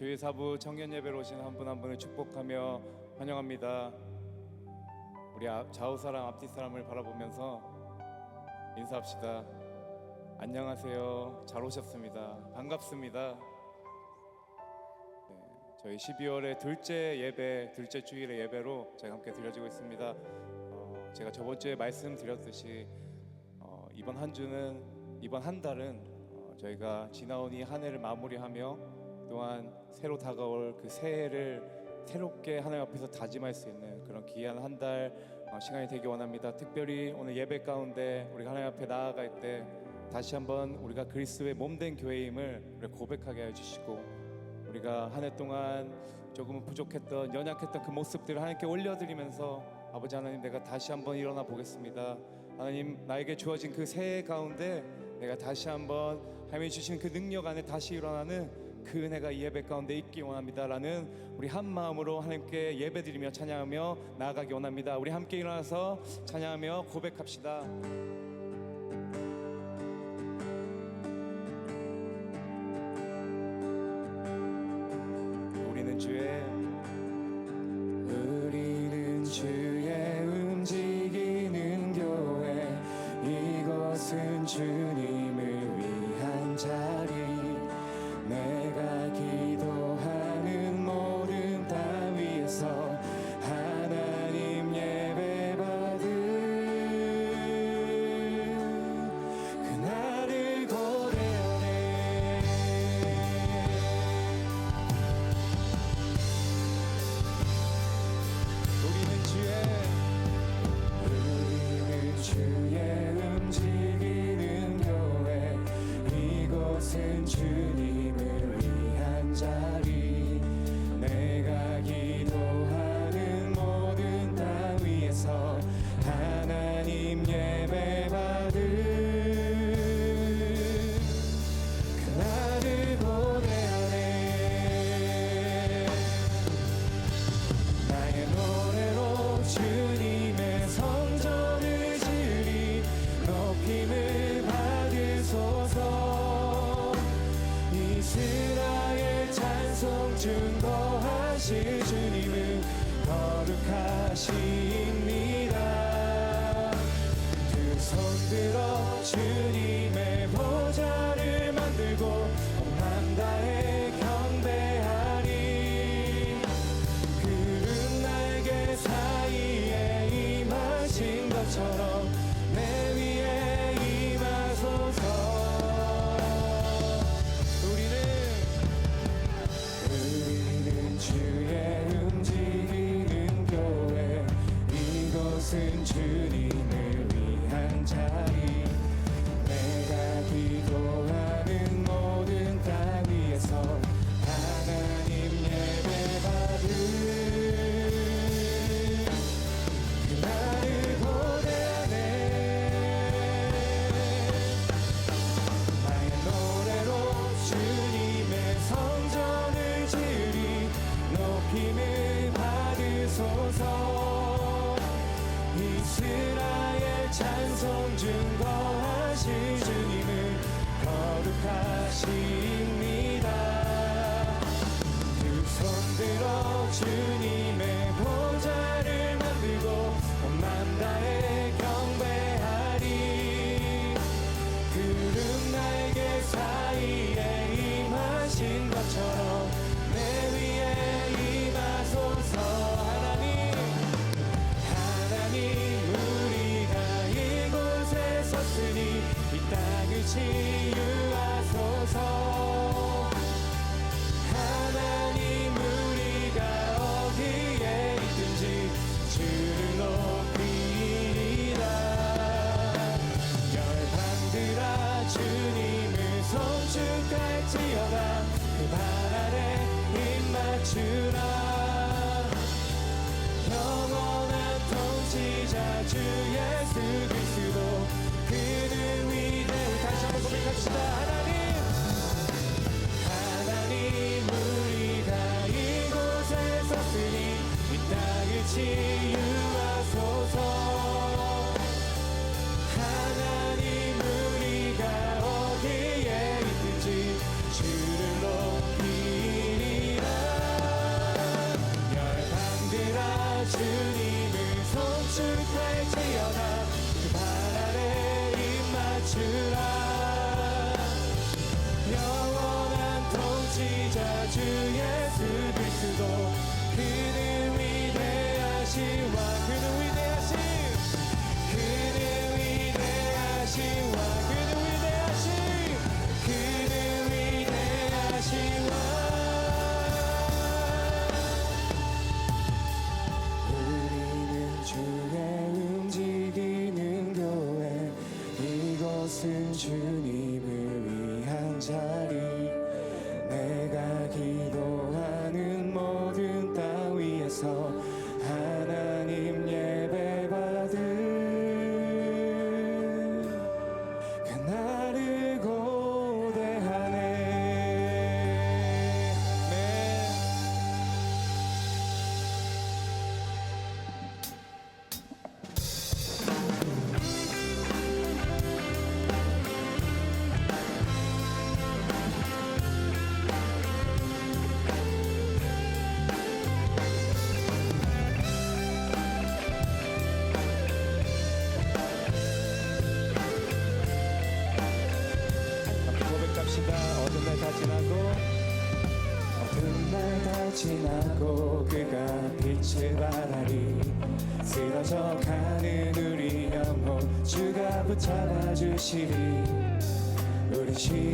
주일 사부 청년 예배로 오신 한 분 한 분을 축복하며 환영합니다. 우리 앞- 좌우 사람 앞뒤 사람을 바라보면서 인사합시다. 안녕하세요. 잘 오셨습니다. 반갑습니다. 네, 저희 12월의 둘째 예배, 둘째 주일의 예배로 저희 함께 드려지고 있습니다. 어, 제가 저번 주에 말씀드렸듯이 어, 이번 한 주는 이번 한 달은 어, 저희가 지나온 이 한 해를 마무리하며 또한 새로 다가올 그 새해를 새롭게 하나님 앞에서 다짐할 수 있는 그런 귀한 한 달 시간이 되기 원합니다. 특별히 오늘 예배 가운데 우리가 하나님 앞에 나아갈 때 다시 한번 우리가 그리스도의 몸된 교회임을 고백하게 해주시고 우리가 한 해 동안 조금은 부족했던 연약했던 그 모습들을 하나님께 올려드리면서 아버지 하나님 내가 다시 한번 일어나 보겠습니다. 하나님 나에게 주어진 그 새해 가운데 내가 다시 한번 하나님이 주신 그 능력 안에 다시 일어나는 그 은혜가 이 예배 가운데 있기 원합니다라는 우리 한 마음으로 하나님께 예배드리며 찬양하며 나아가기 원합니다. 우리 함께 일어나서 찬양하며 고백합시다. 우리는 주의 주의 움직이는 교회. 이곳은 주님 이스라엘 찬송 증거하실 주님은 거룩하십니다. 두 손 들어 주님의 이 거룩하십니다. 두 손 들어 주님의 보좌를 만들고 온맘 다해 경배하리. 구름 날개 사이에 임하신 것처럼 내 위에 임하소서. 하나님 하나님 우리가 이곳에 섰으니 이 땅을 치유 힘 맞추라 영원한 통치자 주 예수 그리스도 그는 위대해. 다시 한번 고백합시다. 하나님 하나님 우리가 이곳에 섰으니 이 땅을 치 자 주 예수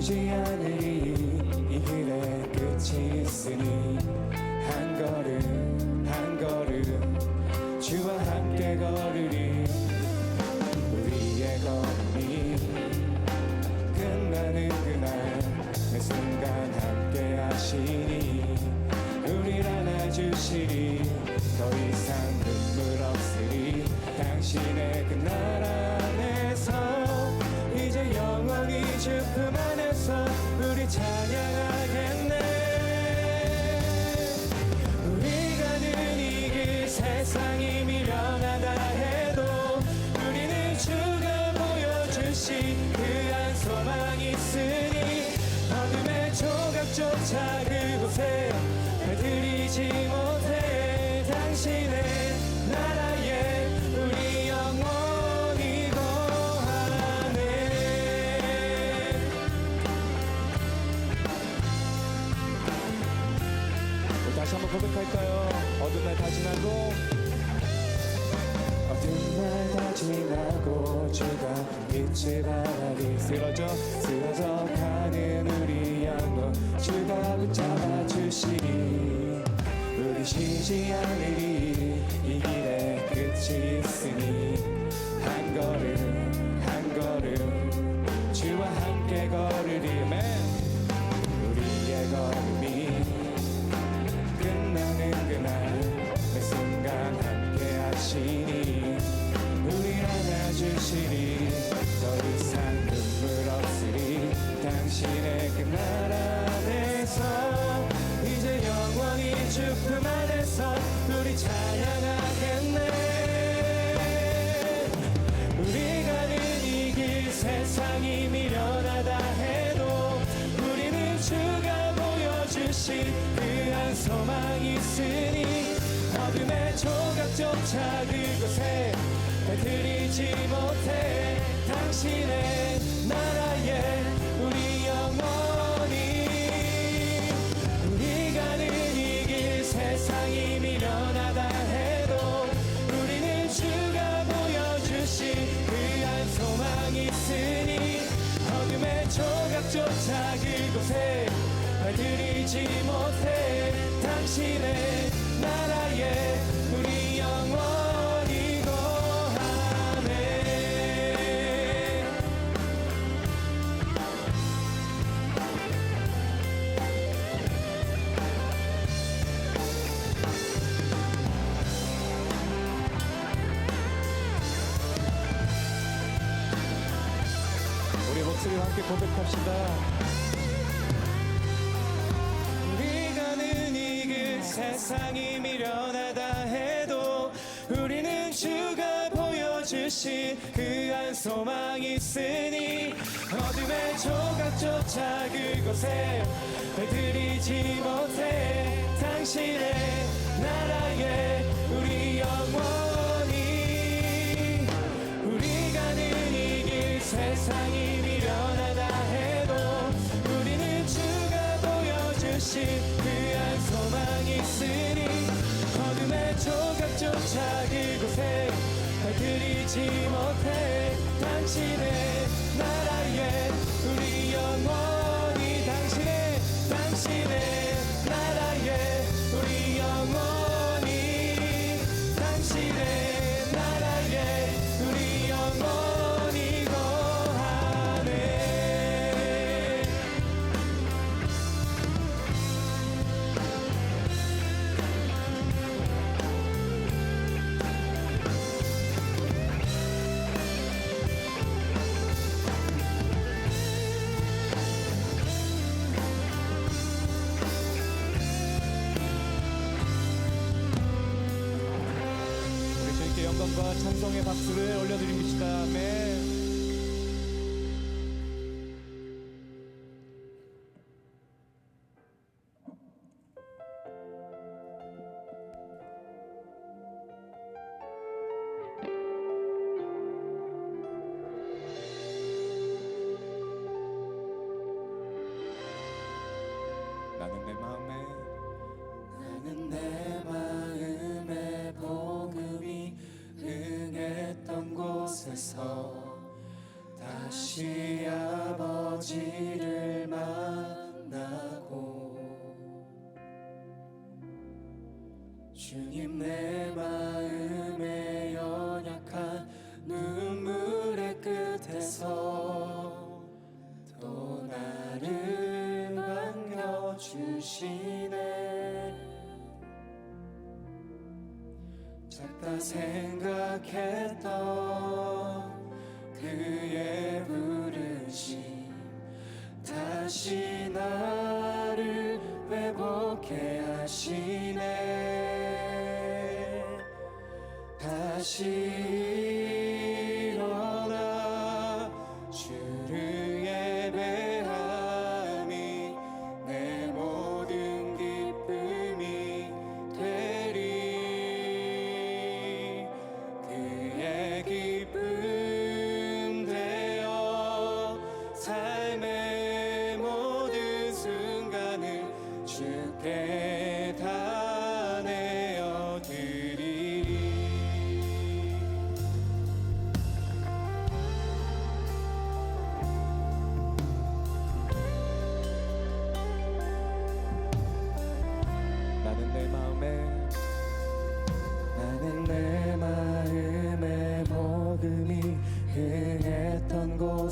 우 조각조차 그곳에 발들이지 못해 당신의 나라에 우리 영원히 거하네 다시 한번 고백할까요? 어둠 날다 지나고 어둠 날다 지나고 주가 빛을 발하리 쓰러져 쓰러져 가는 붙잡아 주시리 우리 쉬지 않으리 이 길에 끝이 있으니 한 걸음 차 그곳에 발들이지 못해. 당신의 나라에 우리 영원히 우리가 늘 이길 세상이 미련하다 해도 우리는 주가 보여주신 그한 소망 있으니 어둠의 조각조차 그곳에 발들이지 못해. 당신의 나라에 우리 영원히 거하네 우리 목소리와 함께 고백합시다. 세상이 미련하다 해도 우리는 주가 보여주신 그한 소망이 있으니 어둠의 조각조차 그곳에 들이지 못해 당신의 나라에 우리 영원히 우리가 는 이길 세상이 발들이지 못해 당신의 영광과 찬송의 박수를 올려드립니다. 아멘. 다시 아버지를 만나고 주님 내 마음의 연약한 눈물의 끝에서 또 나를 반겨주시네. 작다 생각했던 그의 부르심 다시 나를 회복해 하시네. 다시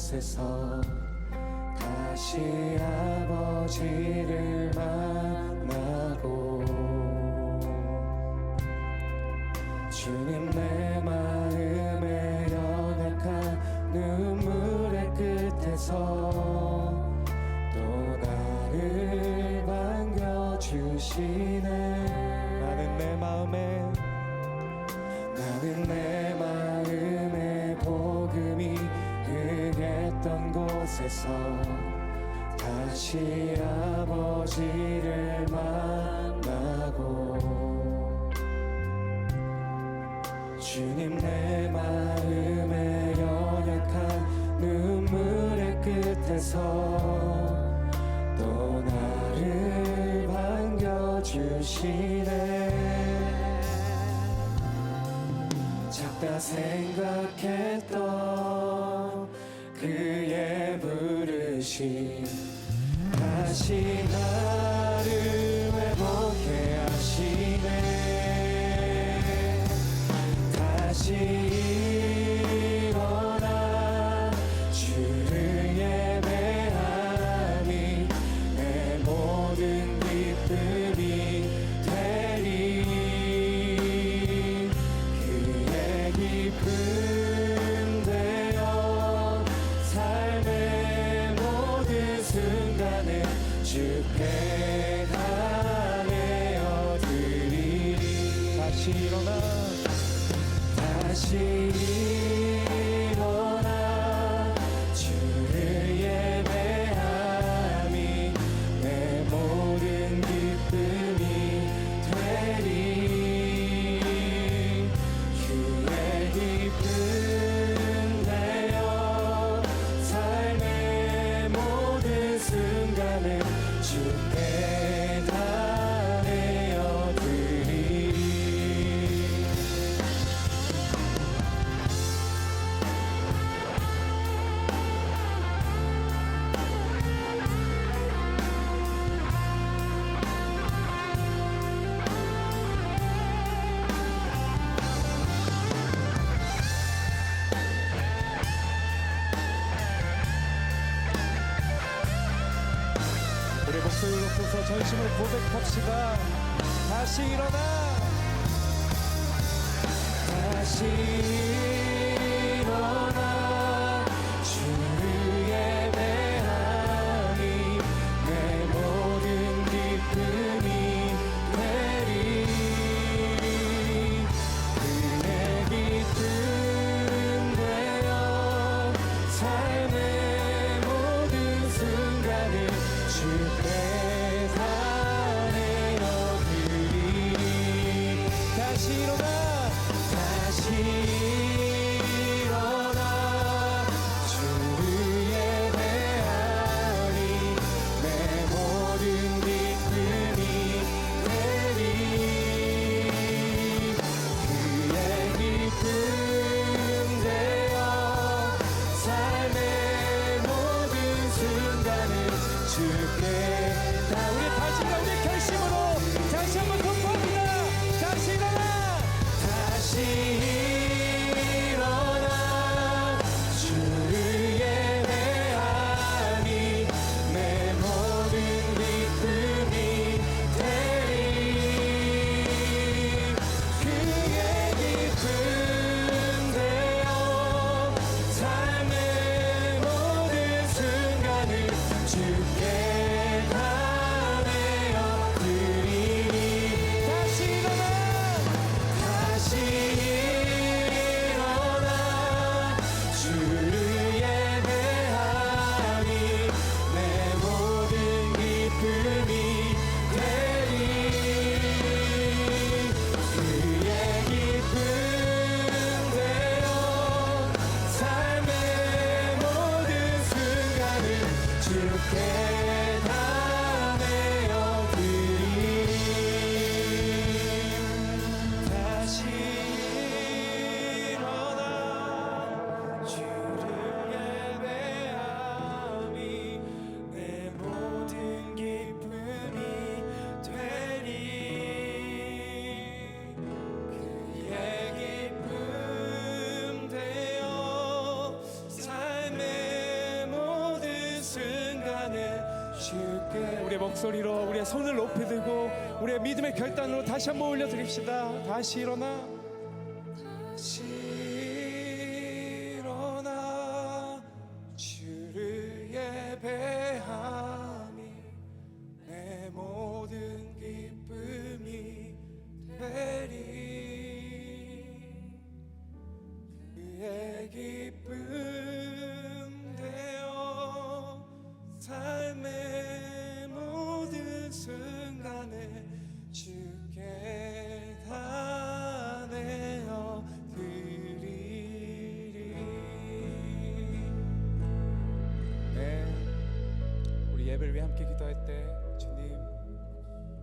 곳에서 다시 아버지를 만나고 주님 내 마음의 연약한 눈물의 끝에서 또 나를 반겨주시네. 나는 내마 곳에서 다시 아버지를 만나고 주님 내 마음의 연약한 눈물의 끝에서 또 나를 반겨주시네. 작다 생각했던 그의 부르심 다시 나를 다시 일어나. 다시 일어나 고백합시다 다시 일어나. 다시 손을 높이 들고 우리의 믿음의 결단으로 다시 한번 올려드립시다. 다시 일어나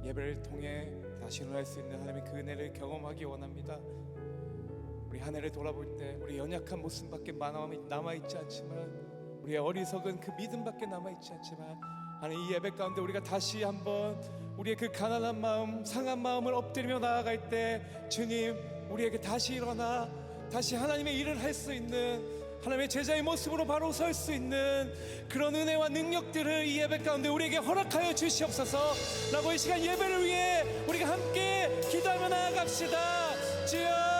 예배를 통해 다시 일어날 수 있는 하나님의 그 은혜를 경험하기 원합니다. 우리 한 해를 돌아볼 때 우리 연약한 모습밖에 남아 있지 않지만 우리의 어리석은 그 믿음밖에 남아 있지 않지만 하나님 이 예배 가운데 우리가 다시 한번 우리의 그 가난한 마음, 상한 마음을 엎드리며 나아갈 때 주님 우리에게 다시 일어나 다시 하나님의 일을 할 수 있는 하나님의 제자의 모습으로 바로 설 수 있는 그런 은혜와 능력들을 이 예배 가운데 우리에게 허락하여 주시옵소서 라고 이 시간 예배를 위해 우리가 함께 기도하며 나아갑시다. 주여